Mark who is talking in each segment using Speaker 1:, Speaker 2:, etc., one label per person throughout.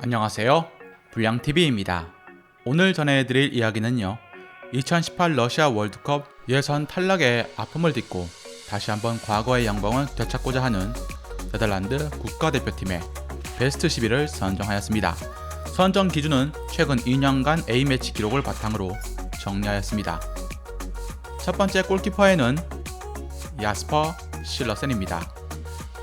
Speaker 1: 안녕하세요. 불량TV입니다. 오늘 전해드릴 이야기는요. 2018 러시아 월드컵 예선 탈락의 아픔을 딛고 다시 한번 과거의 영광을 되찾고자 하는 네덜란드 국가대표팀의 베스트 11을 선정하였습니다. 선정 기준은 최근 2년간 A매치 기록을 바탕으로 정리하였습니다. 첫 번째 골키퍼에는 야스퍼 실러센입니다.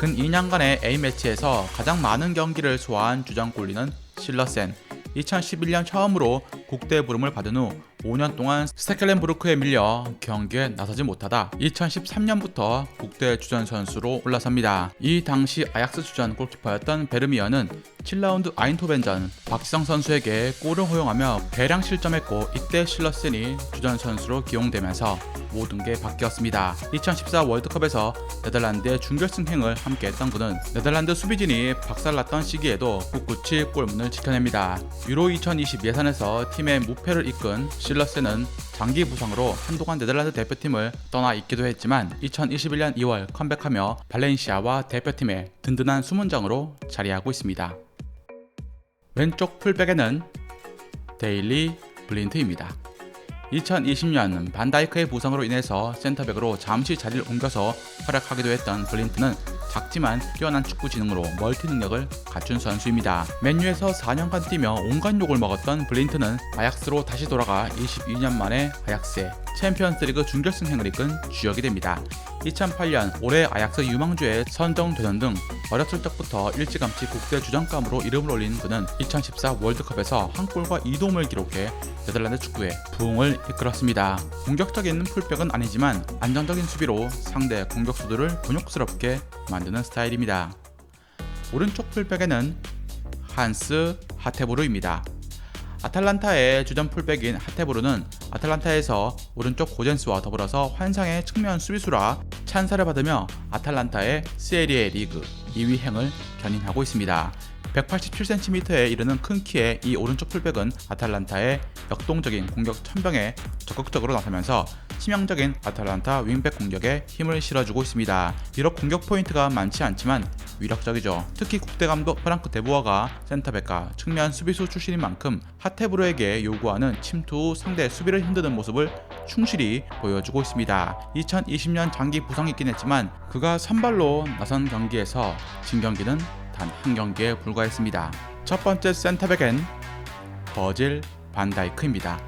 Speaker 1: 근 2년간의 A매치에서 가장 많은 경기를 소화한 주전 골리는 실러센 2011년 처음으로 국대 부름을 받은 후 5년 동안 스테켈렌부르크에 밀려 경기에 나서지 못하다 2013년부터 국대 주전 선수로 올라섭니다. 이 당시 아약스 주전 골키퍼였던 베르미어는 7라운드 아인토벤전 박지성 선수에게 골을 허용하며 대량 실점했고 이때 실러센이 주전 선수로 기용되면서 모든 게 바뀌었습니다. 2014 월드컵에서 네덜란드의 준결승행을 함께했던 그는 네덜란드 수비진이 박살났던 시기에도 꿋꿋이 골문을 지켜냅니다. 유로 2020 예선에서 팀의 무패를 이끈 실러스는 장기 부상으로 한동안 네덜란드 대표팀을 떠나 있기도 했지만 2021년 2월 컴백하며 발렌시아와 대표팀의 든든한 수문장으로 자리하고 있습니다. 왼쪽 풀백에는 데일리 블린트입니다. 2020년 반다이크의 부상으로 인해서 센터백으로 잠시 자리를 옮겨서 활약하기도 했던 블린트는 작지만 뛰어난 축구 지능으로 멀티 능력을 갖춘 선수입니다. 맨유에서 4년간 뛰며 온갖 욕을 먹었던 블린트는 아약스로 다시 돌아가 22년 만에 아약스에 챔피언스리그 준결승행을 이끈 주역이 됩니다. 2008년 올해 아약스 유망주에 선정되는 등 어렸을 적부터 일찌감치 국대 주장감으로 이름을 올린 그는 2014 월드컵에서 한 골과 2도움을 기록해 네덜란드 축구에 부흥을 이끌었습니다. 공격적인 풀백은 아니지만 안정적인 수비로 상대 공격수들을 곤욕스럽게 만 드는 스타일입니다. 오른쪽 풀백에는 한스 하테보르입니다. 아탈란타의 주전 풀백인 하테보르는 아탈란타에서 오른쪽 고젠스와 더불어서 환상의 측면 수비수라 찬사를 받으며 아탈란타의 세리에 리그 2위 행을 견인하고 있습니다. 187cm에 이르는 큰 키의 이 오른쪽 풀백은 아탈란타의 역동적인 공격 천병에 적극적으로 나서면서 치명적인 아탈란타 윙백 공격에 힘을 실어주고 있습니다. 비록 공격 포인트가 많지 않지만 위력적이죠. 특히 국대 감독 프랑크 데부어가 센터백과 측면 수비수 출신인 만큼 하테브르에게 요구하는 침투 후 상대 수비를 흔드는 모습을 충실히 보여주고 있습니다. 2020년 장기 부상이 있긴 했지만 그가 선발로 나선 경기에서 진 경기는 단 한 경기에 불과했습니다. 첫 번째 센터백엔 버질 반다이크입니다.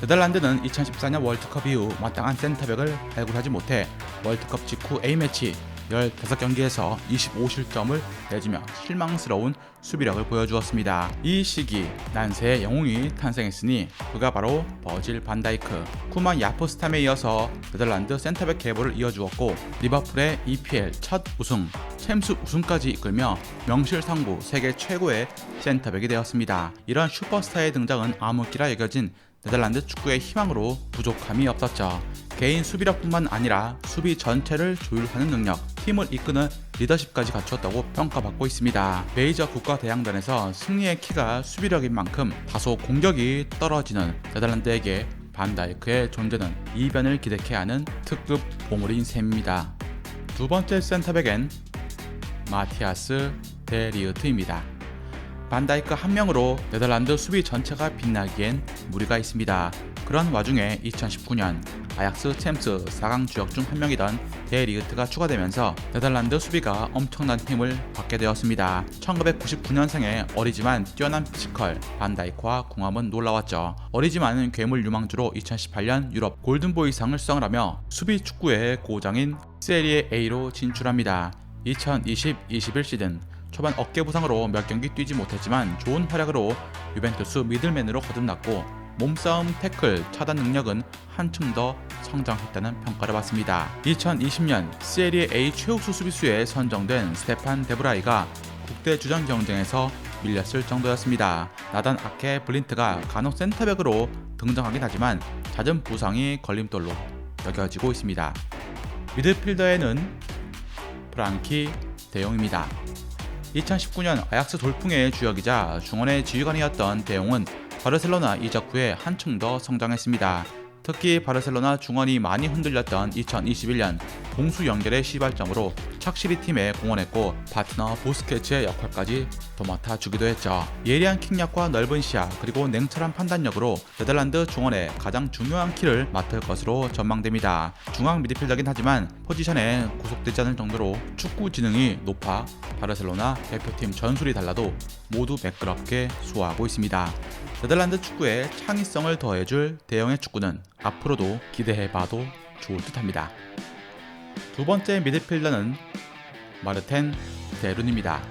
Speaker 1: 네덜란드는 2014년 월드컵 이후 마땅한 센터백을 발굴하지 못해 월드컵 직후 A매치 15경기에서 25실점을 내주며 실망스러운 수비력을 보여주었습니다. 이 시기 난세의 영웅이 탄생했으니 그가 바로 버질 반다이크. 쿠만 야포스탐에 이어서 네덜란드 센터백 계보를 이어주었고 리버풀의 EPL 첫 우승, 챔스 우승까지 이끌며 명실상부 세계 최고의 센터백이 되었습니다. 이런 슈퍼스타의 등장은 암흑기라 여겨진 네덜란드 축구의 희망으로 부족함이 없었죠. 개인 수비력뿐만 아니라 수비 전체를 조율하는 능력, 팀을 이끄는 리더십까지 갖추었다고 평가받고 있습니다. 메이저 국가 대항전에서 승리의 키가 수비력인 만큼 다소 공격이 떨어지는 네덜란드에게 반다이크의 존재는 이변을 기대케 하는 특급 보물인 셈입니다. 두 번째 센터백엔 마티아스 데리우트입니다. 반다이크 한 명으로 네덜란드 수비 전체가 빛나기엔 무리가 있습니다. 그런 와중에 2019년 아약스 챔스 4강 주역 중 한 명이던 데리우트가 추가되면서 네덜란드 수비가 엄청난 힘을 받게 되었습니다. 1999년생의 어리지만 뛰어난 피지컬 반다이크와 궁합은 놀라웠죠. 어리지만 괴물 유망주로 2018년 유럽 골든보이상을 수상을 하며 수비 축구의 고장인 세리에 A로 진출합니다. 2020-21 시즌 초반 어깨 부상으로 몇 경기 뛰지 못했지만 좋은 활약으로 유벤투스 미들맨으로 거듭났고 몸싸움, 태클, 차단 능력은 한층 더 성장했다는 평가를 받습니다. 2020년 세리에 A 최우수 수비수에 선정된 스테판 데브라이가 국대 주전 경쟁에서 밀렸을 정도였습니다. 나단 아케 블린트가 간혹 센터백으로 등장하긴 하지만 잦은 부상이 걸림돌로 여겨지고 있습니다. 미드필더에는 프랑키 대용입니다. 2019년 아약스 돌풍의 주역이자 중원의 지휘관이었던 대용은 바르셀로나 이적 후에 한층 더 성장했습니다. 특히 바르셀로나 중원이 많이 흔들렸던 2021년 공수 연결의 시발점으로 착실히 팀에 공헌했고 파트너 보스케츠의 역할까지 도맡아 주기도 했죠. 예리한 킥력과 넓은 시야 그리고 냉철한 판단력으로 네덜란드 중원의 가장 중요한 키를 맡을 것으로 전망됩니다. 중앙 미드필더긴 하지만 포지션에 구속되지 않을 정도로 축구 지능이 높아 바르셀로나 대표팀 전술이 달라도 모두 매끄럽게 소화하고 있습니다. 네덜란드 축구에 창의성을 더해줄 대형의 축구는 앞으로도 기대해봐도 좋을 듯합니다. 두 번째 미드필더는 마르텐 데룬입니다.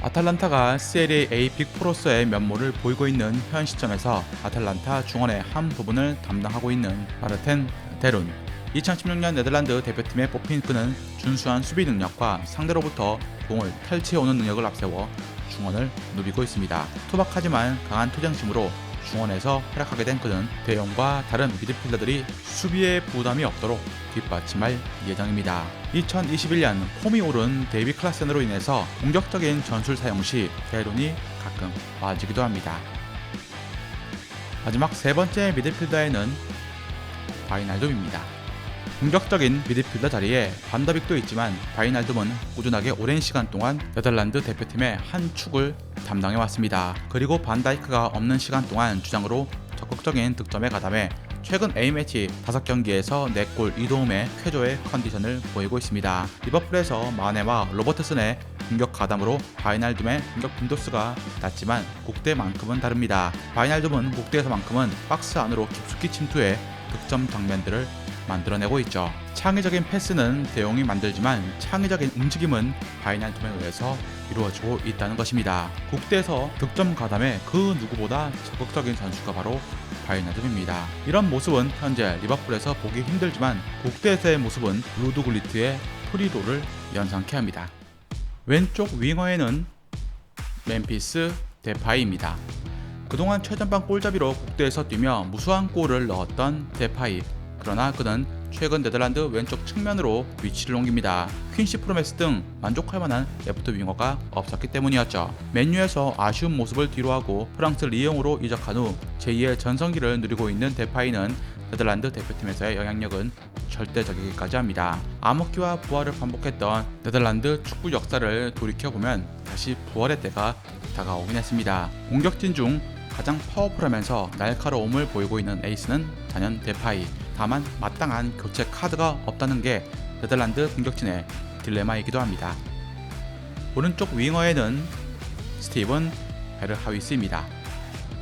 Speaker 1: 아탈란타가 세리에 A 빅프로서의 면모를 보이고 있는 현 시점에서 아탈란타 중원의 한 부분을 담당하고 있는 마르텐 데룬 2016년 네덜란드 대표팀에 뽑힌 그는 준수한 수비 능력과 상대로부터 공을 탈취해오는 능력을 앞세워 중원을 누비고 있습니다. 투박하지만 강한 투쟁심으로 중원에서 활약하게 된 그는 대용과 다른 미드필더들이 수비에 부담이 없도록 뒷받침할 예정입니다. 2021년 폼이 오른 데이비 클라센으로 인해서 공격적인 전술 사용 시 데론이 가끔 빠지기도 합니다. 마지막 세 번째 미드필더에는 바이날돔입니다. 공격적인 미드필더 자리에 반더빅도 있지만 바이날돔은 꾸준하게 오랜 시간 동안 네덜란드 대표팀의 한 축을 담당해 왔습니다. 그리고 반다이크가 없는 시간 동안 주장으로 적극적인 득점에 가담해 최근 A매치 5경기에서 4골 2도움의 쾌조의 컨디션을 보이고 있습니다. 리버풀에서 마네와 로버트슨의 공격 가담으로 바이날둠의 공격 빈도수가 낮지만 국대만큼은 다릅니다. 바이날둠은 국대에서만큼은 박스 안으로 깊숙이 침투해 득점 장면들을 만들어내고 있죠. 창의적인 패스는 대용이 만들지만 창의적인 움직임은 바이날툼에 의해서 이루어지고 있다는 것입니다. 국대에서 득점 가담에 그 누구보다 적극적인 선수가 바로 바이날툼입니다. 이런 모습은 현재 리버풀에서 보기 힘들지만 국대에서의 모습은 루드 굴리트의 프리로를 연상케 합니다. 왼쪽 윙어에는 멤피스 데파이입니다. 그동안 최전방 골잡이로 국대에서 뛰며 무수한 골을 넣었던 데파이 그러나 그는 최근 네덜란드 왼쪽 측면으로 위치를 옮깁니다. 퀸시 프로메스 등 만족할 만한 레프트 윙어가 없었기 때문이었죠. 맨유에서 아쉬운 모습을 뒤로하고 프랑스 리옹으로 이적한 후 제2의 전성기를 누리고 있는 데파이는 네덜란드 대표팀에서의 영향력은 절대적이기까지 합니다. 암흑기와 부활을 반복했던 네덜란드 축구 역사를 돌이켜보면 다시 부활의 때가 다가오긴 했습니다. 공격진 중 가장 파워풀하면서 날카로움을 보이고 있는 에이스는 단연 데파이. 다만 마땅한 교체 카드가 없다는 게 네덜란드 공격진의 딜레마이기도 합니다. 오른쪽 윙어에는 스티븐 베르하위스입니다.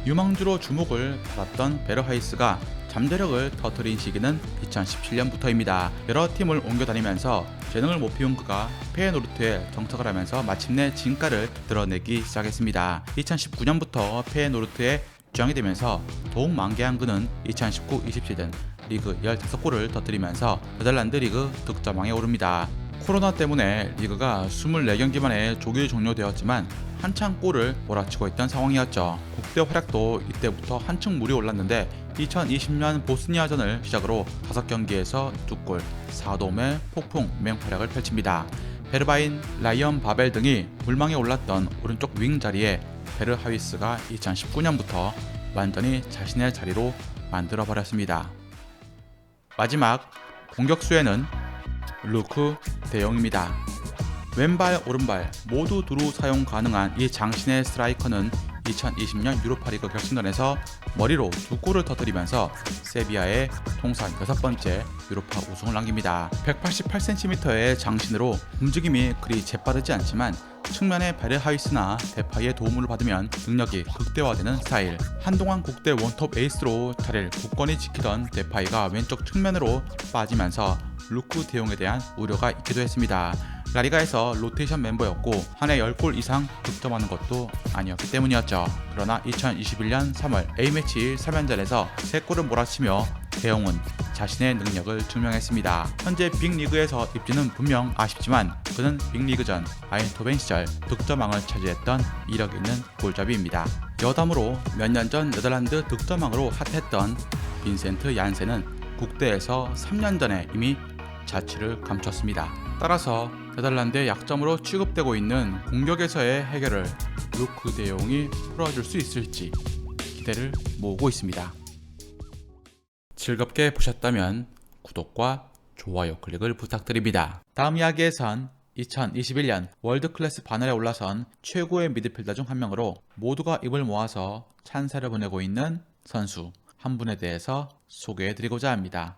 Speaker 1: 유망주로 주목을 받았던 베르하이스가 잠재력을 터뜨린 시기는 2017년부터입니다. 여러 팀을 옮겨다니면서 재능을 못 피운 그가 페에노르트에 정착을 하면서 마침내 진가를 드러내기 시작했습니다. 2019년부터 페에노르트에 주장이 되면서 더욱 만개한 그는 2019-20 시즌 리그 15골을 터뜨리면서 네덜란드 리그 득점왕에 오릅니다. 코로나 때문에 리그가 24경기 만에 조기 종료되었지만 한창 골을 몰아치고 있던 상황이었죠. 국대 활약도 이때부터 한층 물이 올랐는데 2020년 보스니아전을 시작으로 5경기에서 2골, 4도움의 폭풍 맹활약을 펼칩니다. 베르바인, 라이언 바벨 등이 물망에 올랐던 오른쪽 윙 자리에 베르하위스가 2019년부터 완전히 자신의 자리로 만들어 버렸습니다. 마지막 공격수에는 루크 대용입니다. 왼발, 오른발 모두 두루 사용 가능한 이 장신의 스트라이커는 2020년 유로파리그 결승전에서 머리로 두 골을 터뜨리면서 세비야의 통산 여섯 번째 유로파 우승을 남깁니다. 188cm의 장신으로 움직임이 그리 재빠르지 않지만 측면의 베르하이스나 데파이의 도움을 받으면 능력이 극대화되는 스타일. 한동안 국대 원톱 에이스로 자리를 굳건히 지키던 데파이가 왼쪽 측면으로 빠지면서 루크 대용에 대한 우려가 있기도 했습니다. 라리가에서 로테이션 멤버였고 한 해 10골 이상 득점하는 것도 아니었기 때문이었죠. 그러나 2021년 3월 A매치 3연전에서 3골을 몰아치며 대용은 자신의 능력을 증명했습니다. 현재 빅리그에서 입지는 분명 아쉽지만 그는 빅리그전 아인토벤 시절 득점왕을 차지했던 이력 있는 골잡이입니다. 여담으로 몇 년 전 네덜란드 득점왕으로 핫했던 빈센트 얀센은 국대에서 3년 전에 이미 자취를 감췄습니다. 따라서 네덜란드의 약점으로 취급되고 있는 공격에서의 해결을 루크 대용이 풀어줄 수 있을지 기대를 모으고 있습니다. 즐겁게 보셨다면 구독과 좋아요 클릭을 부탁드립니다. 다음 이야기에선 2021년 월드 클래스 반열에 올라선 최고의 미드필더 중 한 명으로 모두가 입을 모아서 찬사를 보내고 있는 선수 한 분에 대해서 소개해 드리고자 합니다.